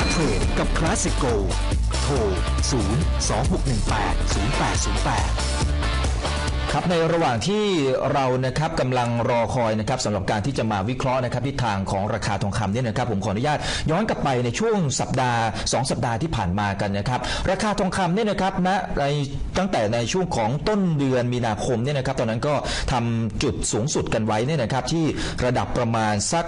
าร์ทเทรดกับคลาสสิกโกโทร 0 2618 0808 ครับในระหว่างที่เรานะครับกำลังรอคอยนะครับสำหรับการที่จะมาวิเคราะห์นะครับทิศทางของราคาทองคำเนี่ยนะครับผมขออนุญาตย้อนกลับไปในช่วงสัปดาห์ 2 สัปดาห์ที่ผ่านมากันนะครับราคาทองคำเนี่ยนะครับณในตั้งแต่ในช่วงของต้นเดือนมีนาคมเนี่ยนะครับตอนนั้นก็ทำจุดสูงสุดกันไว้เนี่ยนะครับที่ระดับประมาณสัก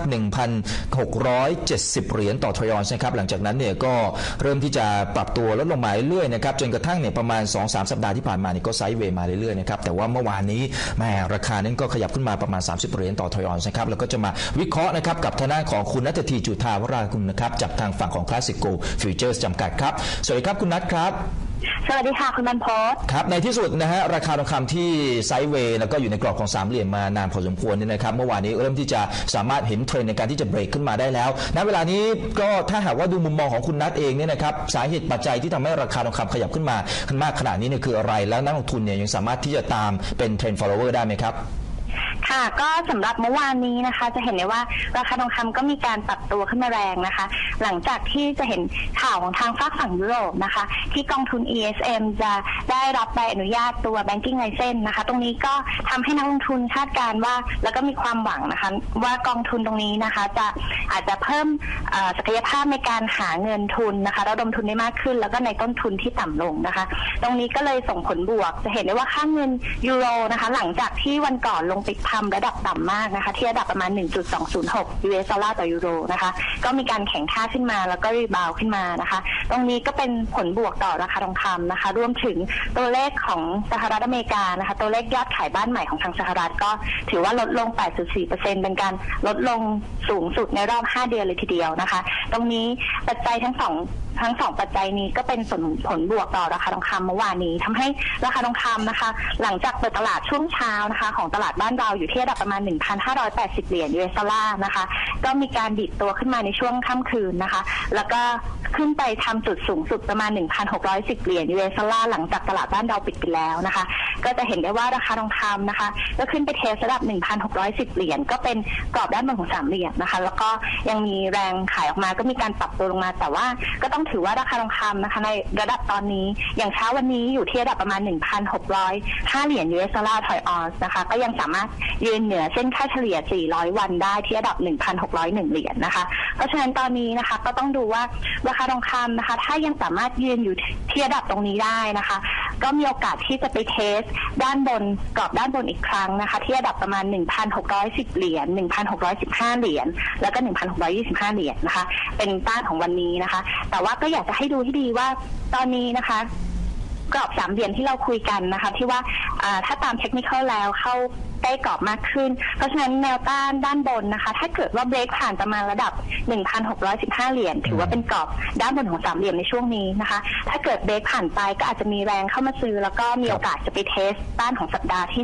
1,670 เหรียญต่อทรอยออนนะครับหลังจากนั้นเนี่ยก็เริ่มที่จะปรับตัวลดลงมาเรื่อยๆนะครับจนกระทั่งเนี่ยประมาณ 2-3 สัปดาห์ที่ผ่านมาเนี่ยก็ไซด์เวย์มาเรื่อยๆนะครับแต่ว่าเมื่อวานนี้แม่ราคานั้นก็ขยับขึ้นมาประมาณ 30 เหรียญต่อทอยออนนะครับแล้วก็จะมาวิเคราะห์นะครับกับทนายของคุณนัทธีจุธาวราคุณนะครับจากทางฝั่งของคลาสสิโกฟิวเจอร์สจำกัดครับสวัสดีครับคุณนัทครับ สวัสดีค่ะ คุณบรรพศครับในที่สุดนะฮะราคาทองคำที่ไซด์เวย์แล้วก็อยู่ในกรอบของสามเหลี่ยมมานานพอสมควรเนี่ยนะครับเมื่อวานนี้เริ่มที่จะสามารถเห็นเทรนในการที่จะเบรกขึ้นมาได้แล้วณเวลานี้ก็ถ้าหากว่าดูมุมมองของคุณนัทเองเนี่ยนะครับสาเหตุปัจจัยที่ทำให้ราคาทองคำขยับขึ้นมาขึ้นมากขนาดนี้เนี่ยคืออะไรแล้วนักลงทุนเนี่ยยังสามารถที่จะตามเป็นเทรนด์ follower ได้ไหมครับ ค่ะ ก็สำหรับเมื่อวานนี้นะคะ จะเห็นได้ว่าราคาทองคำก็มีการปรับตัวขึ้นมาแรงนะคะ หลังจากที่จะเห็นข่าวของทางฝากฝั่งยุโรปนะคะ ที่กองทุน ESM จะได้รับใบอนุญาตตัว banking license นะคะ ตรงนี้ก็ทำให้นักลงทุนคาดการณ์ว่า แล้วก็มีความหวังนะคะ ว่ากองทุนตรงนี้นะคะ จะอาจจะเพิ่มเอ่อศักยภาพในการหาเงินทุนนะคะระดมทุนได้มากขึ้น แล้วก็ในต้นทุนที่ต่ำลงนะคะ ตรงนี้ก็เลยส่งผลบวก จะเห็นได้ว่าค่าเงินยูโรนะคะ หลังจากที่วันก่อนลงไปทำระดับต่ำมากนะคะ ที่ระดับประมาณ 1.206 US ดอลลาร์ต่อยูโรนะคะ ก็มีการแข่งค่าขึ้นมาแล้วก็รีบาวขึ้นมานะคะ ตรงนี้ก็เป็นผลบวกต่อราคาทองคำนะคะ รวมถึงตัวเลขของสหรัฐอเมริกานะคะ ตัวเลขยอดขายบ้านใหม่ของทางสหรัฐก็ถือว่าลดลง 8.4%เป็นการลดลงสูงสุดในรอบ 5 เดือนเลยทีเดียวนะคะ ตรงนี้ปัจจัยทั้งสองทั้งสองปัจจัยนี้ก็เป็นผลผลบวกต่อราคาทองคำเมื่อวานนี้ทำให้ราคาทองคำนะคะ หลังจากเปิดตลาดช่วงเช้านะคะ ของตลาดบ้านเราอยู่ที่ระดับประมาณ 1,580 เหรียญ US ดอลลาร์นะคะ ก็มีการดิดตัวขึ้นมาในช่วงค่ำคืนนะคะ แล้วก็ ขึ้นไปทำจุดสูงสุดประมาณ 1,610 เหรียญ US ดอลลาหลังจากตลาดบ้านเราปิดไปแล้วนะคะ ก็จะเห็นได้ว่าราคาทองคำนะคะ ก็ขึ้นไปเทสระดับ 1,610 เหรียญก็เป็นกรอบด้านบนของสามเหลี่ยมนะคะ แล้วก็ยังมีแรงขายออกมาก็มีการปรับตัวลงมา แต่ว่าก็ต้องถือว่าราคาทองคำนะคะ ในระดับตอนนี้ อย่างเช้าวันนี้อยู่ที่ระดับประมาณ 1,605 เหรียญ US ดอลลาถอยออนซ์นะคะ ก็ยังสามารถยืนเหนือเส้นค่าเฉลี่ย 400 วันได้ที่ระดับ 1,601 เหรียญนะคะ เพราะฉะนั้นตอนนี้นะคะก็ต้องดูว่าราคาทองคำนะคะ ถ้ายังสามารถยืนอยู่ที่ระดับตรงนี้ได้นะคะ ก็มีโอกาสที่จะไปเทสด้านบนกรอบด้านบนอีกครั้งนะคะ ที่ระดับประมาณ 1,610 เหรียญ 1,615 เหรียญ แล้วก็ 1,625 เหรียญนะคะ เป็นต้านของวันนี้นะคะ แต่ว่าก็อยากจะให้ดูให้ดีว่าตอนนี้นะคะ กรอบสามเหลี่ยมที่เราคุยกันนะคะ ที่ว่าถ้าตามเทคนิคแล้วเข้าใกล้กรอบมากขึ้น เพราะฉะนั้นแนวต้านด้านบนนะคะ ถ้าเกิดว่าเบรกผ่านประมาณระดับ 1,615 เหรียญถือว่าเป็นกรอบด้านบนของสามเหลี่ยมในช่วงนี้นะคะ ถ้าเกิดเบรกผ่านไปก็อาจจะมีแรงเข้ามาซื้อ แล้วก็มีโอกาสจะไปเทสต้านของสัปดาห์ที่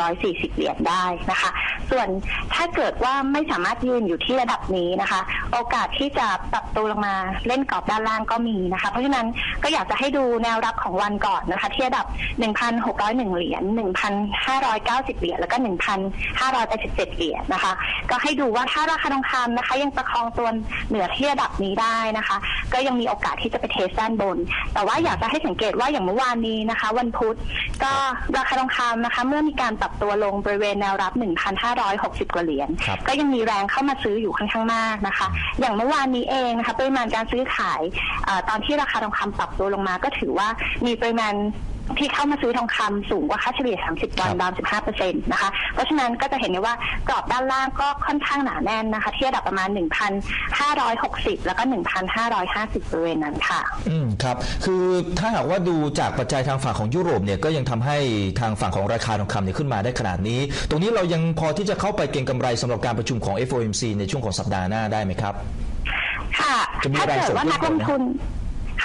1,640 เหรียญได้นะคะ ส่วนถ้าเกิดว่าไม่สามารถยืนอยู่ที่ระดับนี้นะคะ โอกาสที่จะปรับตัวลงมาเล่นกรอบด้านล่างก็มีนะคะ เพราะฉะนั้นก็อยากจะให้ดูแนวรับของวันก่อนนะคะที่ระดับ 1,601 เหรียญ 1,590 เหรียญ แล้วก็ 1,587 เหรียญนะคะ ก็ให้ดูว่าถ้าราคาทองคำนะคะ ยังประคองตัวเหนือที่ระดับนี้ได้นะคะ ก็ยังมีโอกาสที่จะไปเทสด้านบน แต่ว่าอยากจะให้สังเกตว่าอย่างเมื่อวานนี้นะคะ วันพุธก็ราคาทองคำนะคะ เมื่อมีการปรับตัวลงบริเวณแนวรับ 1,560 กว่าเหรียญครับก็ยังมีแรงเข้ามาซื้ออยู่ค่อนข้างมากนะคะ อย่างเมื่อวานนี้เองนะคะปริมาณการซื้อขายเออตอนที่ราคาทองคำปรับตัวลงมาก็ถือว่ามีปริมาณที่เข้ามาซื้อทองคำสูงกว่าค่าเฉลี่ย 30 วันดาว15%นะคะ เพราะฉะนั้นก็จะเห็นได้ว่ากรอบด้านล่างก็ค่อนข้างหนาแน่นนะคะ ที่ระดับประมาณ 1,560 แล้วก็ 1,550บริเวณนั้นค่ะ อืมครับ คือถ้าหากว่าดูจากปัจจัยทางฝั่งของยุโรปเนี่ยก็ยังทำให้ทางฝั่งของราคาทองคำเนี่ยขึ้นมาได้ขนาดนี้ ตรงนี้เรายังพอที่จะเข้าไปเก็งกำไรสำหรับการประชุมของ FOMC ในช่วงของสัปดาห์หน้าได้ไหมครับ ค่ะจะมีถ้าแรงเกิดส่งว่านักลงขึ้นก่อนนะทุน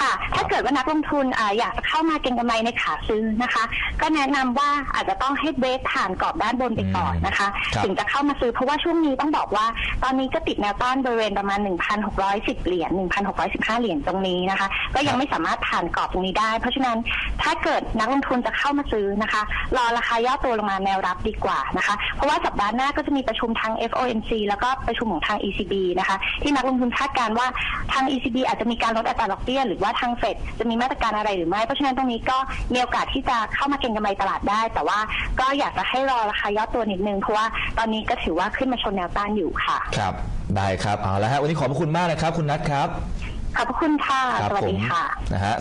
ค่ะ ถ้าเกิดว่านักลงทุนอาอยากจะเข้ามาเก็งกำไรในขาซื้อนะคะ ก็แนะนำว่าอาจจะต้องให้เบรกผ่านกรอบด้านบนไปก่อนนะคะครับถึงจะเข้ามาซื้อเพราะว่าช่วงนี้ต้องบอกว่า ตอนนี้ก็ติดแนวต้านบริเวณประมาณ 1,610 เหรียญ 1,615 เหรียญตรงนี้นะคะ ก็ยังไม่สามารถผ่านกรอบตรงนี้ได้ เพราะฉะนั้นถ้าเกิดนักลงทุนจะเข้ามาซื้อนะคะ รอราคาย่อตัวลงมาแนวรับดีกว่านะคะ เพราะว่าสัปดาห์หน้าก็จะมีประชุมทาง FOMC แล้วก็ประชุมของทาง ECB นะคะ ที่นักลงทุนคาดการณ์ว่าทาง ECB อาจจะมีการลดอัตราดอกเบี้ยหรือว่าทางเฟดจะมีมาตรการอะไรหรือไม่ เพราะฉะนั้นตรงนี้ก็มีโอกาสที่จะเข้ามาเก็งกำไรตลาดได้ แต่ว่าก็อยากจะให้รอราคาย่อตัวนิดนึง เพราะว่าตอนนี้ก็ถือว่าขึ้นมาชนแนวต้านอยู่ค่ะ ครับ ได้ครับ เอาละฮะ วันนี้ขอบพระคุณมากนะครับ คุณนัทครับ ขอบพระคุณค่ะครับสวัสผดีมค่ะ นะฮะ